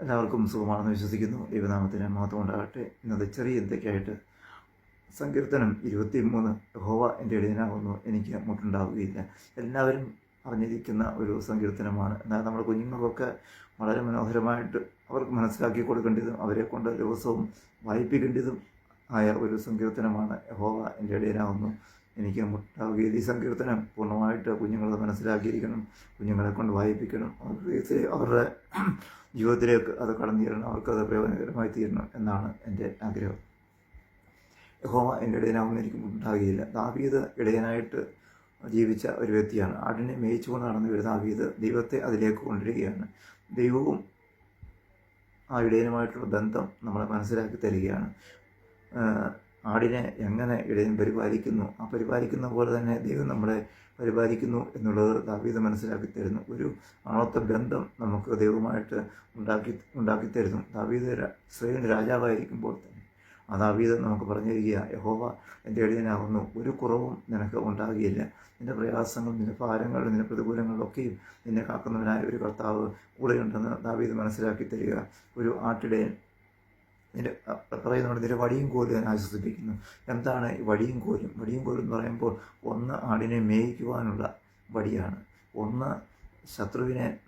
എല്ലാവർക്കും സുഖമാണെന്ന് വിശ്വസിക്കുന്നു. ദൈവനാമത്തിന് മഹത്വം ഉണ്ടാകട്ടെ. ഇന്നത്തെ ചെറിയ ഇന്ത്യക്കായിട്ട് സങ്കീർത്തനം ഇരുപത്തി മൂന്ന് ഹോവ എന്റെ എഴുതിനാകുന്നു എനിക്ക് മുട്ടുണ്ടാവുകയില്ല. എല്ലാവരും അറിഞ്ഞിരിക്കുന്ന ഒരു സങ്കീർത്തനമാണ്. എന്നാൽ നമ്മുടെ കുഞ്ഞുങ്ങൾക്കൊക്കെ വളരെ മനോഹരമായിട്ട് അവർക്ക് മനസ്സിലാക്കി കൊടുക്കേണ്ടതും അവരെ കൊണ്ട് ദിവസവും വായിപ്പിക്കേണ്ടതും ആയ ഒരു സങ്കീർത്തനമാണ് ഹോവ എന്റെ ഇടയനാകുന്നു എനിക്ക് ഈ സങ്കീർത്തനം പൂർണമായിട്ട് കുഞ്ഞുങ്ങളത് മനസ്സിലാക്കിയിരിക്കണം കുഞ്ഞുങ്ങളെ കൊണ്ട് വായിപ്പിക്കണം. അവർക്ക് അവരുടെ ജീവിതത്തിലേക്ക് അത് കടന്നു തീരണം അവർക്കത് പ്രയോജനകരമായി തീരണം എന്നാണ് എന്റെ ആഗ്രഹം. യഹോവ എന്റെ ഇടയനാവുന്ന എനിക്ക് ഉണ്ടാകുകയില്ല ദാവീത് ഇടയനായിട്ട് ജീവിച്ച ഒരു വ്യക്തിയാണ്. ആടിനെ മേയിച്ചുകൊണ്ട് നടന്നു വരുന്ന ദാവീത് ദൈവത്തെ അതിലേക്ക് കൊണ്ടുവരികയാണ്. ദൈവവും ആ ഇടയനുമായിട്ടുള്ള ബന്ധം നമ്മളെ മനസ്സിലാക്കി തരികയാണ്. ആടിനെ എങ്ങനെ ഇടയൻ പരിപാലിക്കുന്നു? ആ പരിപാലിക്കുന്ന പോലെ തന്നെ ദൈവം നമ്മളെ പരിപാലിക്കുന്നു എന്നുള്ളത് ദാവീത് മനസ്സിലാക്കി തരുന്നു. ഒരു ആണത്തെ ബന്ധം നമുക്ക് ദൈവമായിട്ട് ഉണ്ടാക്കി ഉണ്ടാക്കി തരുന്നു. ഇസ്രയേലിന്റെ രാജാവായിരിക്കുമ്പോൾ തന്നെ ആ ദാവീദ് നമുക്ക് പറഞ്ഞു തരിക യഹോവ എന്റെ ഇടയനാകുന്നു. ഒരു കുറവും നിനക്ക് ഉണ്ടാകുകയില്ല നിന്റെ പ്രയാസങ്ങൾ നിന്റെ ഭാരങ്ങൾ നിന്റെ പ്രതികൂലങ്ങളിലൊക്കെയും നിന്നെ കാക്കുന്നവനായ ഒരു കർത്താവ് കൂടെയുണ്ടെന്ന് ദാവീത് മനസ്സിലാക്കി തരിക. ഒരു ആട്ടിടയൻ നിന്റെ പറയുന്നുണ്ട് വടിയും കോലും ഞാൻ ആശ്വസിപ്പിക്കുന്നു. എന്താണ് ഈ വടിയും കോലും? വടിയും കോലും എന്ന് പറയുമ്പോൾ ഒന്ന് ആടിനെ മേയിക്കുവാനുള്ള വടിയാണ്. ഒന്ന് ശത്രുവിനെ